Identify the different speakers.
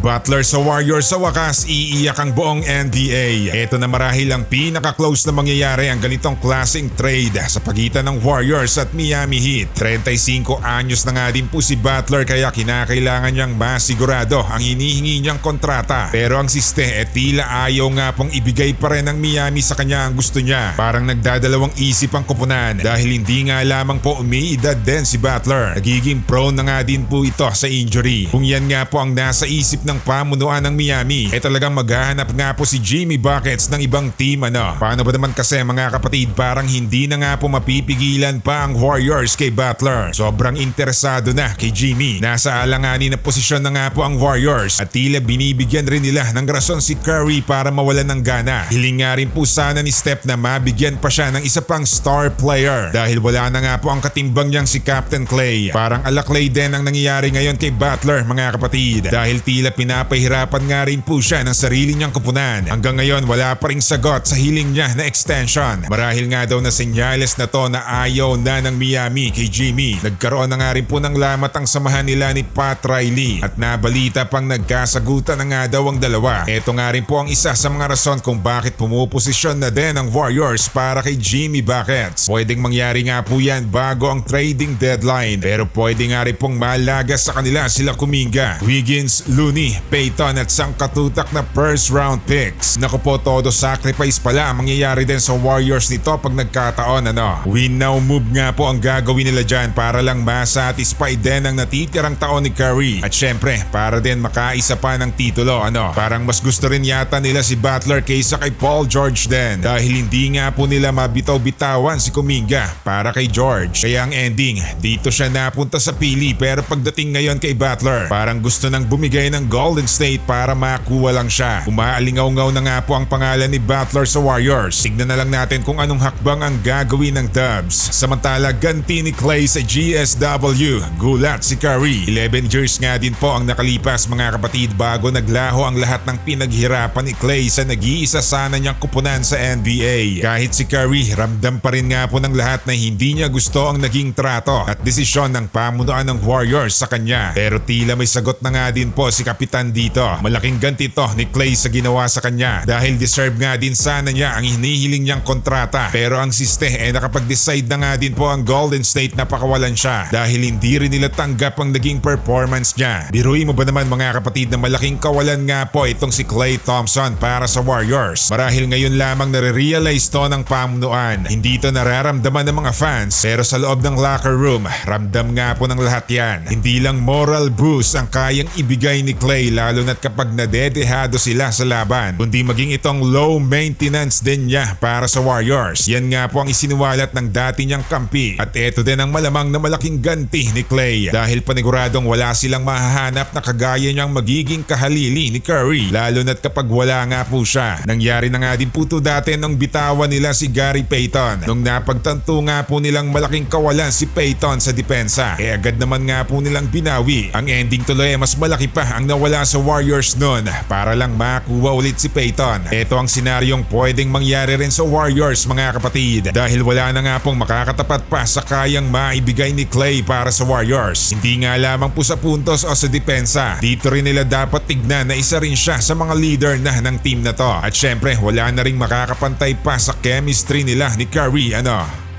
Speaker 1: Butler sa Warriors sa wakas iiyak ang buong NBA. Ito na marahil ang pinaka-close na mangyayari ang ganitong klaseng trade sa pagitan ng Warriors at Miami Heat. 35 anyos na nga din po si Butler kaya kinakailangan niyang masigurado ang hinihingi niyang kontrata. Pero ang siste e tila ayaw nga pong ibigay pa rin ng Miami sa kanya ang gusto niya. Parang nagdadalawang isip ang kupunan dahil hindi nga lamang po umiidad din si Butler. Nagiging prone na nga din po ito sa injury. Kung yan nga po ang nasa isip ng pamunuan ng Miami, eh talagang maghahanap nga po si Jimmy Buckets ng ibang team ano. Paano ba naman kasi mga kapatid parang hindi na nga po mapipigilan pa ang Warriors kay Butler. Sobrang interesado na kay Jimmy. Nasa alanganin na posisyon na nga po ang Warriors at tila binibigyan rin nila ng rason si Curry para mawalan ng gana. Hiling nga rin po sana ni Steph na mabigyan pa siya ng isa pang star player dahil wala na nga po ang katimbang niyang si Captain Clay. Parang alaklay din ang nangyayari ngayon kay Butler mga kapatid dahil tila pinapahirapan nga rin po siya ng sarili niyang kupunan. Hanggang ngayon wala pa ring sagot sa hiling niya na extension. Marahil nga daw na senyales na to na ayaw na ng Miami kay Jimmy. Nagkaroon na nga rin po ng lamat ang samahan nila ni Pat Riley at nabalita pang nagkasagutan na nga daw ang dalawa. Ito nga rin po ang isa sa mga rason kung bakit pumuposisyon na din ang Warriors para kay Jimmy Buckets. Pwedeng mangyari nga po yan bago ang trading deadline pero pwede nga rin pong malagas sa kanila sila Kuminga, Wiggins, Looney, Payton at sangkatutak na first round picks. Naku po todo sacrifice pala ang mangyayari din sa Warriors nito pag nagkataon ano. Win now move nga po ang gagawin nila dyan para lang masatisfy din ang natitirang taon ni Curry. At syempre para din makaisa pa ng titulo ano. Parang mas gusto rin yata nila si Butler kaysa kay Paul George din dahil hindi nga po nila mabitaw-bitawan si Kuminga para kay George. Kaya ang ending, dito siya napunta sa pili pero pagdating ngayon kay Butler, parang gusto nang bumigay ng Golden State para makuha lang siya. Umaalingaw-ngaw na nga po ang pangalan ni Butler sa Warriors. Tignan na lang natin kung anong hakbang ang gagawin ng Dubs. Samantala, ganti ni Clay sa GSW. Gulat si Curry. 11 years nga din po ang nakalipas mga kapatid bago naglaho ang lahat ng pinaghirapan ni Clay sa nag-iisa sana niyang kupunan sa NBA. Kahit si Curry, ramdam pa rin nga po ng lahat na hindi niya gusto ang naging trato at desisyon ng pamunuan ng Warriors sa kanya. Pero tila may sagot na nga din po si Kapitan dito. Malaking ganti to ni Clay sa ginawa sa kanya dahil deserve nga din sana niya ang hinihiling niyang kontrata. Pero ang siste eh nakapag-decide na nga din po ang Golden State na pakawalan siya dahil hindi rin nila tanggap ang naging performance niya. Biruin mo ba naman mga kapatid na malaking kawalan nga po itong si Clay Thompson para sa Warriors. Marahil ngayon lamang nare-realize to ng pamunuan. Hindi to nararamdaman ng mga fans pero sa loob ng locker room, ramdam nga po ng lahat yan. Hindi lang moral boost ang kayang ibigay ni Clay lalo na't kapag nadedehado sila sa laban, kundi maging itong low maintenance din niya para sa Warriors. Yan nga po ang isinuwalat ng dati niyang kampi at ito din ang malamang na malaking ganti ni Clay dahil paniguradong wala silang mahahanap na kagaya niyang magiging kahalili ni Curry lalo na't kapag wala nga po siya. Nangyari na nga din po to dati nung bitawan nila si Gary Payton nung napagtanto nga po nilang malaking kawalan si Payton sa depensa. E agad naman nga po nilang binawi. Ang ending tuloy mas malaki pa ang nawala sa Warriors noon para lang makuha ulit si Payton. Ito ang senaryong pwedeng mangyari rin sa Warriors mga kapatid dahil wala na nga pong makakatapat pa sa kayang maibigay ni Clay para sa Warriors. Hindi nga lamang po sa puntos o sa depensa. Dito rin nila dapat tignan na isa rin siya sa mga leader na ng team na to. At syempre wala na rin makakapantay pa sa chemistry nila ni Curry ano.